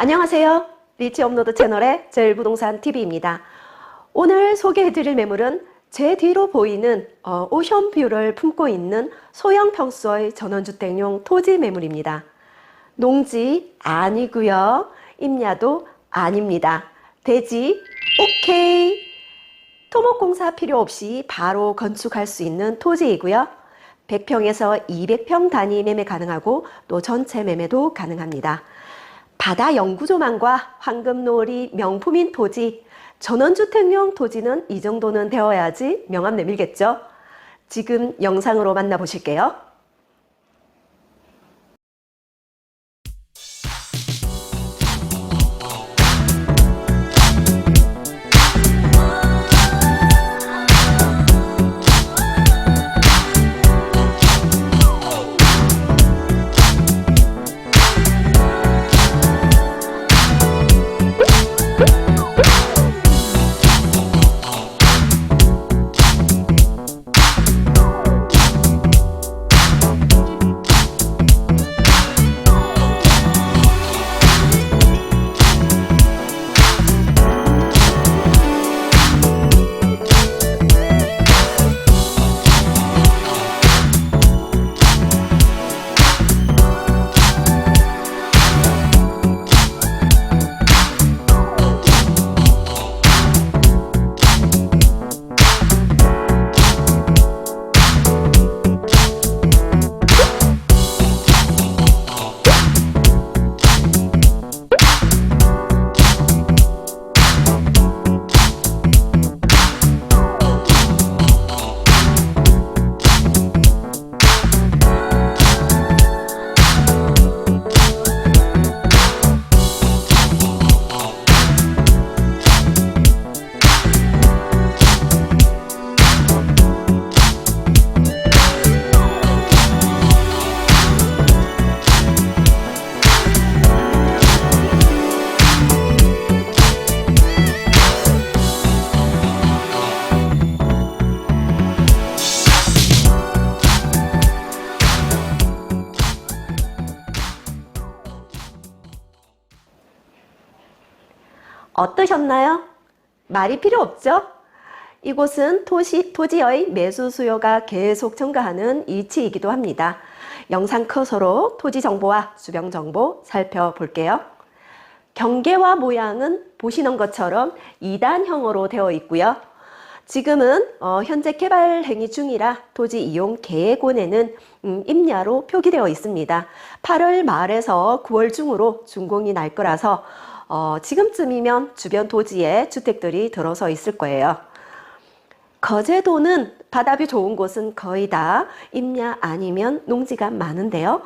안녕하세요. 리치 업로드 채널의 제일부동산 TV입니다. 오늘 소개해드릴 매물은 제 뒤로 보이는 어, 오션뷰를 품고 있는 소형 평수의 전원주택용 토지 매물입니다. 농지 아니고요. 임야도 아닙니다. 대지 오케이. 토목공사 필요 없이 바로 건축할 수 있는 토지이고요. 100평에서 200평 단위 매매 가능하고 또 전체 매매도 가능합니다. 바다 영구조망과 황금놀이 명품인 토지, 전원주택용 토지는 이 정도는 되어야지 명함 내밀겠죠? 지금 영상으로 만나보실게요. 어떠셨나요? 말이 필요 없죠? 이곳은 토시, 토지의 매수 수요가 계속 증가하는 이치이기도 합니다. 영상 커서로 토지 정보와 주변 정보 살펴볼게요. 경계와 모양은 보시는 것처럼 2단형으로 되어 있고요. 지금은 어, 현재 개발 행위 중이라 토지 이용 계획원에는 음, 임야로 표기되어 있습니다. 8월 말에서 9월 중으로 준공이 날 거라서 어, 지금쯤이면 주변 토지에 주택들이 들어서 있을 거예요. 거제도는 바다뷰 좋은 곳은 거의 다 임야 아니면 농지가 많은데요.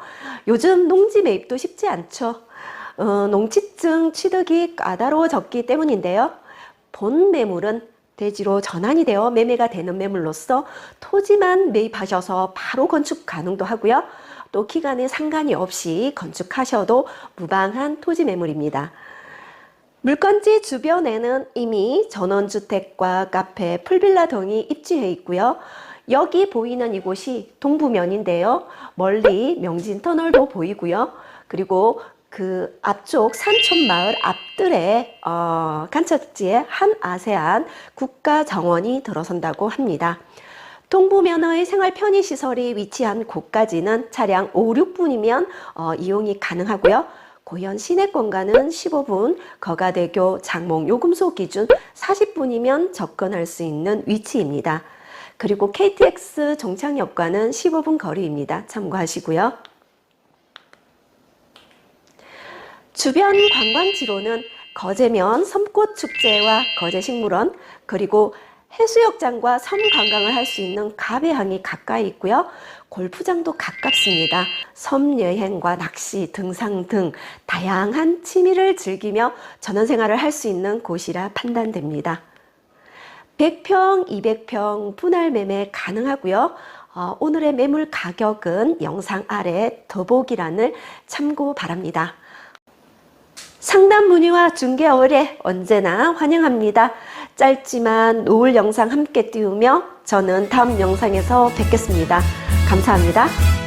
요즘 농지 매입도 쉽지 않죠. 어, 농지증 취득이 까다로워졌기 때문인데요. 본 매물은 대지로 전환이 되어 매매가 되는 매물로서 토지만 매입하셔서 바로 건축 가능도 하고요. 또 기간에 상관이 없이 건축하셔도 무방한 토지 매물입니다. 물건지 주변에는 이미 전원주택과 카페, 풀빌라 등이 입지해 있고요. 여기 보이는 이곳이 동부면인데요. 멀리 명진터널도 보이고요. 그리고 그 앞쪽 산촌마을 앞뜰에 어, 간척지에 한 아세안 국가정원이 들어선다고 합니다. 동부면의 생활 편의시설이 위치한 곳까지는 차량 5, 6분이면 어, 이용이 가능하고요. 고현 시내권과는 15분, 거가대교 장몽 요금소 기준 40분이면 접근할 수 있는 위치입니다. 그리고 KTX 종착역과는 15분 거리입니다. 참고하시고요. 주변 관광지로는 거제면 섬꽃축제와 거제식물원 그리고 해수욕장과 섬 관광을 할 수 있는 가배항이 가까이 있고요. 골프장도 가깝습니다. 섬 여행과 낚시, 등산 등 다양한 취미를 즐기며 전원생활을 할 수 있는 곳이라 판단됩니다. 100평, 200평 분할 매매 가능하고요. 어, 오늘의 매물 가격은 영상 아래 더보기란을 참고 바랍니다. 상담 문의와 중개 의뢰 언제나 환영합니다. 짧지만 노을 영상 함께 띄우며 저는 다음 영상에서 뵙겠습니다. 감사합니다.